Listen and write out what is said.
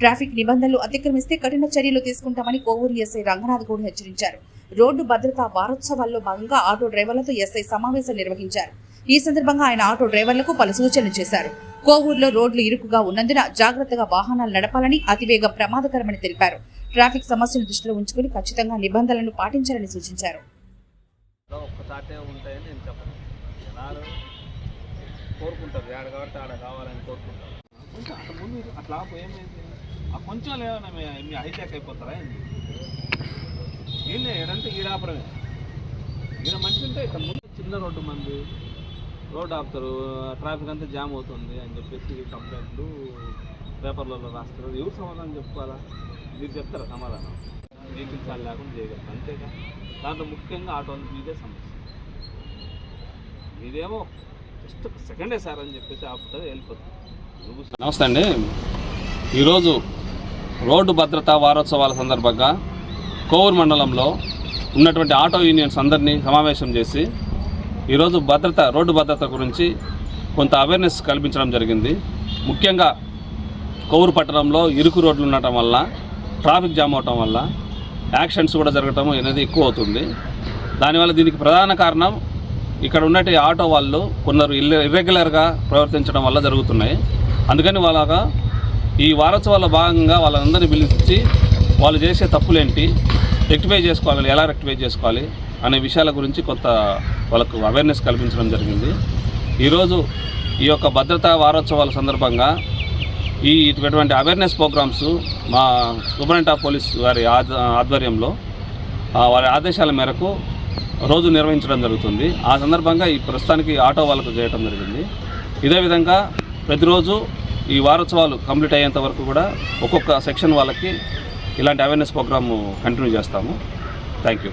Traffic నిబంధనలు అతిక్రమిస్తే కఠిన చర్యలు తీసుకుంటామని కోవూరు ఎస్ఐ రంగనాథ్ గౌడ్ హెచ్చరించారు. రోడ్డు భద్రతా వారోత్సవాల్లో భాగంగా ఆటో డ్రైవర్లతో ఎస్ఐ సమావేశం నిర్వహించారు. ఈ సందర్భంగా ఆయన ఆటో డ్రైవర్లకు పలు సూచనలు చేశారు. కోవూరులో రోడ్లు ఇరుకుగా ఉన్నందున జాగ్రత్తగా వాహనాలు నడపాలని అతివేగం ప్రమాదకరమని తెలిపారు. ట్రాఫిక్ సమస్యను దృష్టిలో ఉంచుకుని ఖచ్చితంగా నిబంధనలను పాటించాలని సూచించారు. కోరుకుంటారు? ఆడ కాబట్టి ఆడ కావాలని కోరుకుంటారు. ఇంకా అట్లా ముందు అట్లా ఏమైంది? ఆ కొంచెం లేవన్నా మీ మీ అయిపోతారా ఏంది? ఏం ఏడంటే ఈడాపడమే ఈడ మంచి ఉంటే ఇక్కడ ముందు చిన్న రోడ్డు మంది. రోడ్ ఆపుతారు ట్రాఫిక్ అంతా జామ్ అవుతుంది అని చెప్పేసి కంప్లైంట్లు పేపర్లలో రాస్తారు. ఎవరు సమాధానం చెప్పుకోవాలా? మీరు చెప్తారా సమాధానం? వెహికల్స్ అది లేకుండా చేయగలరు అంతేగా? దాంట్లో ముఖ్యంగా ఆటో మీదే సమస్య. మీదేమో జస్ట్ సెకండే సార్ అని చెప్పేసి ఆపుతారు వెళ్ళిపోతుంది నమస్తే అండి. ఈరోజు రోడ్డు భద్రతా వారోత్సవాల సందర్భంగా కోవూరు మండలంలో ఉన్నటువంటి ఆటో యూనియన్స్ అందరినీ సమావేశం చేసి ఈరోజు భద్రత రోడ్డు భద్రత గురించి కొంత అవేర్నెస్ కల్పించడం జరిగింది. ముఖ్యంగా కోవూరు పట్టణంలో ఇరుకు రోడ్లు ఉండటం వల్ల ట్రాఫిక్ జామ్ అవటం వల్ల యాక్సిడెంట్స్ కూడా జరగటం అనేది ఎక్కువ అవుతుంది. దానివల్ల దీనికి ప్రధాన కారణం ఇక్కడ ఉన్నటి ఆటో వాళ్ళు కొందరు ఇల్ ఇర్రెగ్యులర్గా ప్రవర్తించడం వల్ల జరుగుతున్నాయి. అందుకని వాళ్ళగా ఈ వారోత్సవాల్లో భాగంగా వాళ్ళందరినీ పిలిచి వాళ్ళు చేసే తప్పులేంటి రెక్టిఫై చేసుకోవాలి ఎలా రెక్టిఫై చేసుకోవాలి అనే విషయాల గురించి కొత్త వాళ్ళకు అవేర్నెస్ కల్పించడం జరిగింది. ఈరోజు ఈ యొక్క భద్రతా వారోత్సవాల సందర్భంగా ఈ ఇటువంటి అవేర్నెస్ ప్రోగ్రామ్స్ మా సూపరింటెండెంట్ ఆఫ్ పోలీస్ వారి ఆధ్వర్యంలో వారి ఆదేశాల మేరకు రోజు నిర్వహించడం జరుగుతుంది. ఆ సందర్భంగా ఈ ప్రస్తుతానికి ఆటో వాళ్ళకు చేయడం జరిగింది. ఇదే విధంగా ప్రతిరోజు ఈ వారోత్సవాలు కంప్లీట్ అయ్యేంత వరకు కూడా ఒక్కొక్క సెక్షన్ వాళ్ళకి ఇలాంటి అవేర్నెస్ ప్రోగ్రాము కంటిన్యూ చేస్తాము. Thank you